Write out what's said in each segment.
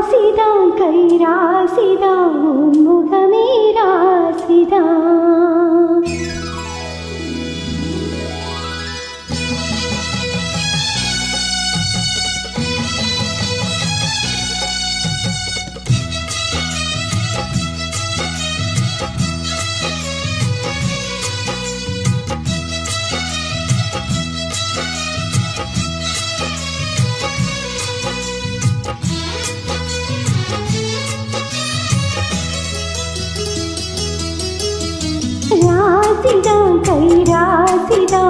ராசிதாம் கை ராசிதாம் முகமே ராசிதாம் సిదా కైరాసిదా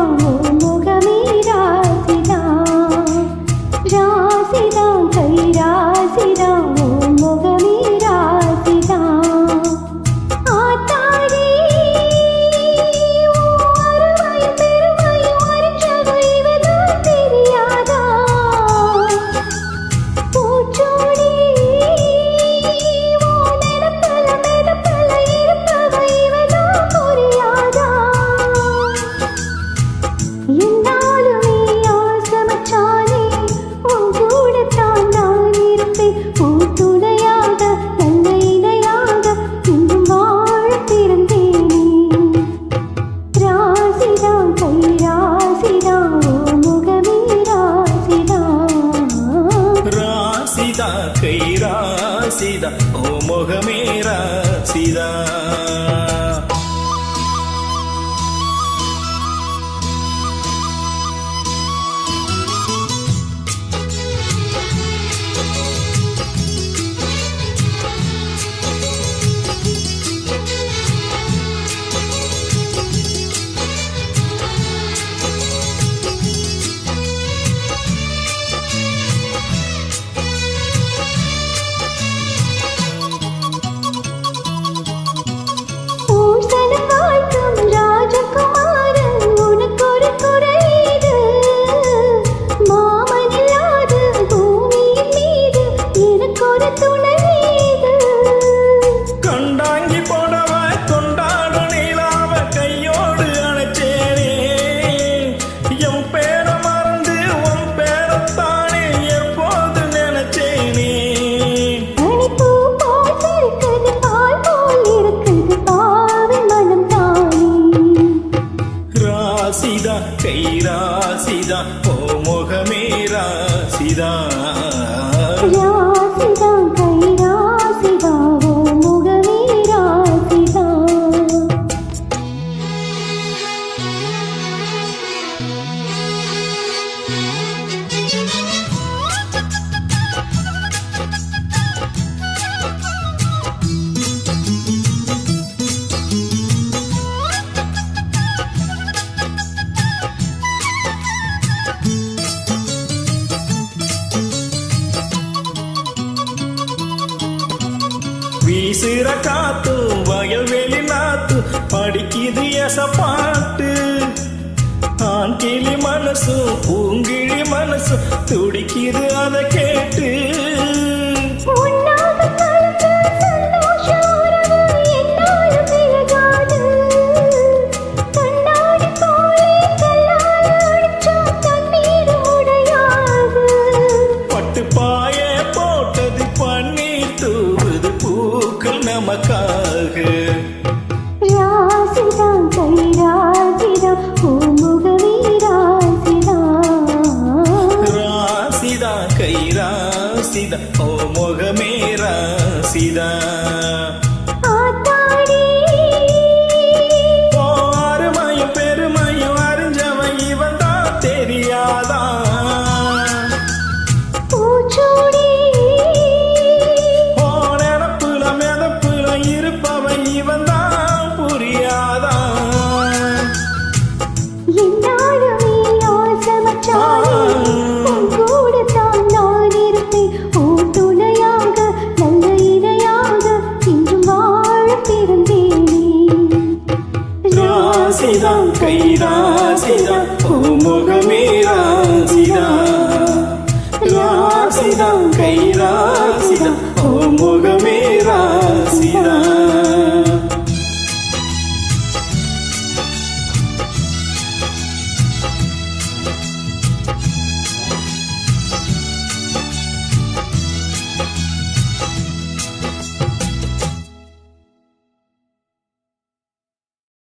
சாட்சிதான் வீசுற காத்து வயல்வெளி நாத்து படிக்குது எச பாட்டு. ஆண் கிளி மனசும் பூங்கிழி மனசும் துடிக்குது அதை கேட்டு. ராசிதா ஓ முகமே ராசிதா ராசிதா சீதா பூமுகமே ராசிதா. ராசிதா கை ராசிதா பூமுகமே ராசிதா.